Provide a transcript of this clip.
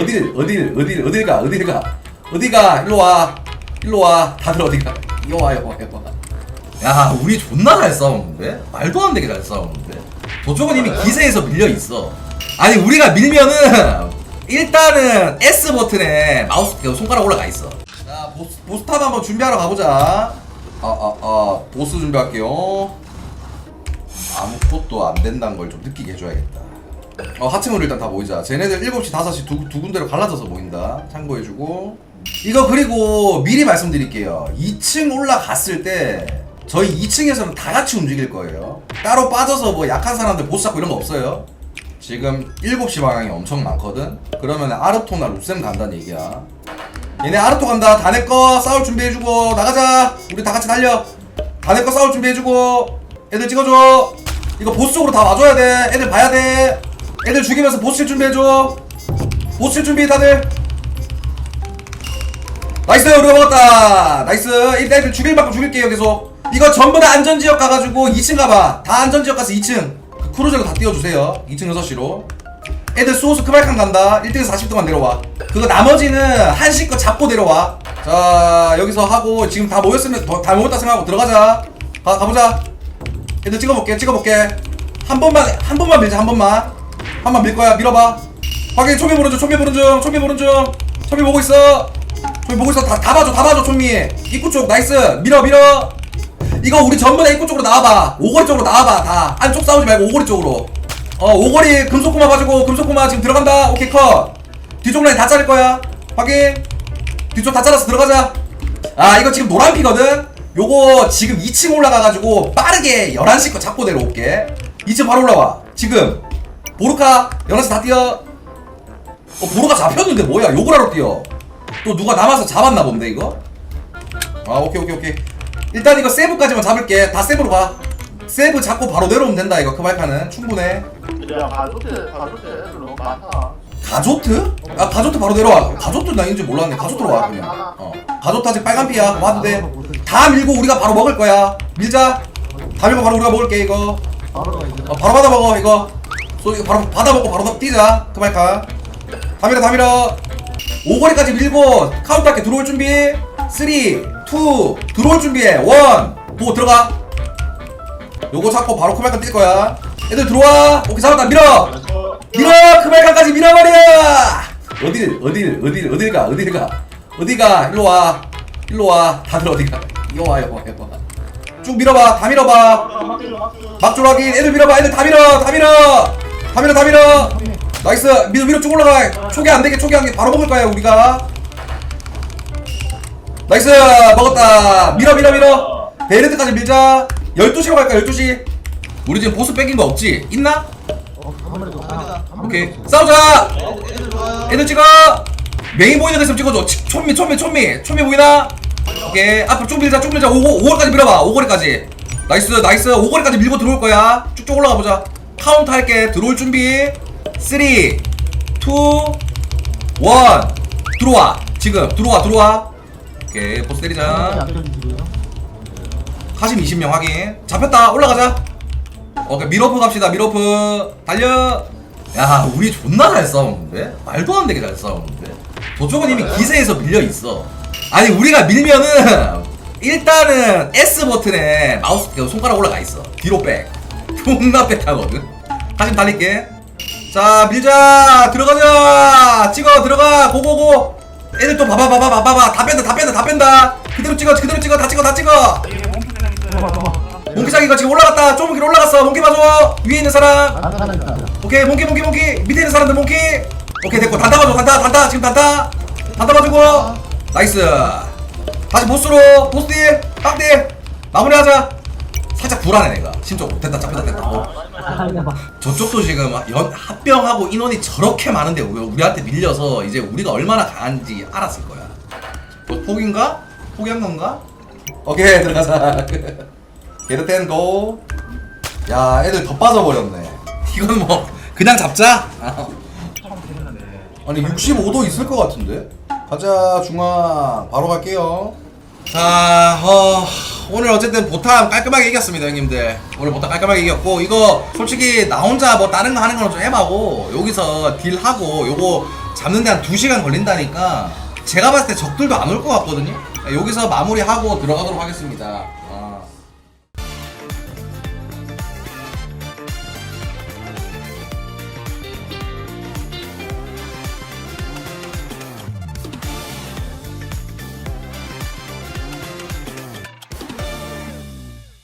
어딜 어딜 어딜 어딜 가 어딜 가? 어디 가? 일로 와. 일로 와. 다들 어디 가? 이거 와 이거 와 이거 와야 우리 존나 잘 싸우는데? 말도 안 되게 잘 싸우는데? 도쪽은 이미 기세에서 밀려 있어. 아니 우리가 밀면은 일단은 S 버튼에 마우스 그 손가락 올라가 있어. 자 보스 보스탑 한번 준비하러 가보자. 아아 아 보스 준비할게요. 아무것도 안 된다는 걸 좀 느끼게 해줘야겠다. 어, 하층으로 일단 다 모이자. 쟤네들 7시, 5시 두, 두 군데로 갈라져서 모인다. 참고해주고. 이거 그리고 미리 말씀드릴게요. 2층 올라갔을 때 저희 2층에서는 다 같이 움직일 거예요. 따로 빠져서 뭐 약한 사람들 보스 잡고 이런 거 없어요. 지금 7시 방향이 엄청 많거든? 그러면 아르토나 루셈 간다는 얘기야. 얘네 아르토 간다. 다 내 거 싸울 준비해주고 나가자. 우리 다 같이 달려. 다 내 거 싸울 준비해주고 애들 찍어줘. 이거 보스 쪽으로 다 와줘야 돼. 애들 봐야 돼. 애들 죽이면서 보스 칠 준비해줘. 보스 칠 준비 다들. 나이스 우리가 먹었다. 나이스. 일단 애들 죽일 만큼 죽일게요 계속. 이거 전부 다 안전지역 가가지고 2층 가봐. 다 안전지역 가서 2층. 그 크루저로 다 띄워주세요. 2층 6시로. 애들 소스 크발칸 간다. 1등에서 40등만 내려와. 그거 나머지는 거 잡고 내려와. 자, 여기서 하고 지금 다 모였으면 더- 다 모였다 생각하고 들어가자. 가, 가보자. 애들 찍어볼게, 찍어볼게. 한 번만, 한 번만 밀자, 한 번만. 한번 밀 거야, 밀어봐. 확인, 초미 보는 중, 초미 보는 중, 초미 보는 중. 초미 보고 있어. 초미 보고 있어. 다, 다 봐줘, 다 봐줘, 초미. 입구 쪽, 나이스. 밀어, 밀어. 이거 우리 전부 다 입구 쪽으로 나와봐. 오거리 쪽으로 나와봐, 다. 안쪽 싸우지 말고 오거리 쪽으로. 어, 오거리 금속고마 봐주고, 금속고마 지금 들어간다. 오케이, 컷. 뒤쪽 라인 다 자를 거야. 확인. 뒤쪽 다 잘라서 들어가자. 아, 이거 지금 노란 피거든? 요거 지금 2층 올라가가지고 빠르게 11시 거 잡고 내려올게. 2층 바로 올라와. 지금. 보르카, 11시 다 뛰어. 어, 보르카 잡혔는데 뭐야? 욕을 하러 뛰어. 또 누가 남아서 잡았나 본데, 이거? 아, 오케이, 오케이, 오케이. 일단 이거 세브까지만 잡을게. 다 세브로 가. 세브 잡고 바로 내려오면 된다, 이거. 크발카는. 충분해. 야 가족들 애들 너무 많다 가조트? 아 가조트 바로 내려와 가조트 나 있는지 몰랐네 가조트로 와 그냥 어 가조트 아직 빨간피야 와도 돼다 밀고 우리가 바로 먹을 거야 밀자 다 밀고 바로 우리가 먹을게 이거 어 바로 받아 먹어 이거 소 이거 바로 받아 먹고 바로 더 뛰자. 그말까 다 밀어 다 밀어. 오거리까지 밀고 카운트 할게 들어올 준비. 3 2 들어올 준비해 1고 들어가. 요거 잡고 바로 크말까 뛸 거야. 애들 들어와. 오케이 잡았다. 밀어. 밀어. 크발칸까지 밀어버려. 어딜 어딜 어딜 어딜 가 어딜 가. 어디 가? 일로 와. 일로 와. 다들 어디 가? 이거 와 이거 와 이거 와쭉 밀어봐. 다 밀어봐. 막조라긴 애들 밀어봐. 애들 다 밀어. 다 밀어 다 밀어 다 밀어 나이스! 밀어 밀어 쭉 올라가. 초기 안 되게 초기 안게 바로 먹을 거야 우리가. 나이스! 먹었다. 밀어 밀어 밀어. 베르트까지 밀자. 12시로 갈까 12시? 우리 지금 보스 뺏긴 거 없지? 있나? 오케이. 싸우자! 애들 찍어! 메인 보이는 거 있으면 찍어줘. 치- 촌미 촌미 촌미. 촌미 보이나? 오케이. 앞으로 쭉 밀자 쭉 밀자. 5, 5월까지 밀어봐. 5거리까지. 나이스 나이스. 5거리까지 밀고 들어올 거야. 쭉쭉 올라가 보자 카운트 할게. 들어올 준비. 3 2 1 들어와. 지금 들어와 들어와. 오케이 보스 때리자. 가심 20명 확인. 잡혔다. 올라가자. 오케이 미러프 갑시다. 미러프. 달려. 야 우리 존나 잘 싸우는데? 말도 안 되게 잘 싸우는데? 저쪽은 이미 기세에서 밀려 있어. 아니 우리가 밀면은 일단은 S 버튼에 마우스 그 손가락 올라가 있어. 뒤로 백 존나 빽하거든. 가심 달릴게. 자 밀자! 들어가자! 찍어 들어가! 고고고! 애들 또 봐봐 봐봐 봐봐 다 뺀다 다 뺀다 다 뺀다. 그대로 찍어 그대로 찍어 다 찍어 다 찍어. 몽키장 이거 지금 올라갔다. 좁은 길 올라갔어. 몽키 봐줘. 위에 있는 사람. 오케이 몽키 몽키 몽키. 밑에 있는 사람들 몽키. 오케이 됐고. 단타 봐줘 단타 단타. 지금 단타. 단타 봐주고. 나이스. 다시 보스로. 보스딜 딱딜 마무리하자 살짝 불안해 내가 심적으로 됐다 잡혔다 됐다 어. 저쪽도 지금 연, 합병하고 인원이 저렇게 많은데 우리, 우리한테 밀려서 이제 우리가 얼마나 강한지 알았을 거야 뭐, 포기인가? 포기한 건가? 오케이 들어가자 게르텐 고. 야, 애들 더 빠져버렸네. 이건 뭐 그냥 잡자. 아니 65도 있을 것 같은데. 가자 중앙 바로 갈게요. 자, 어, 오늘 어쨌든 보탐 깔끔하게 이겼습니다, 형님들. 오늘 보탐 깔끔하게 이겼고, 이거 솔직히 나 혼자 뭐 다른 거 하는 거는 좀 해봐고, 여기서 딜하고, 요거 잡는데 한 2시간 걸린다니까 제가 봤을 때 적들도 안 올 것 같거든요. 여기서 마무리하고 들어가도록 하겠습니다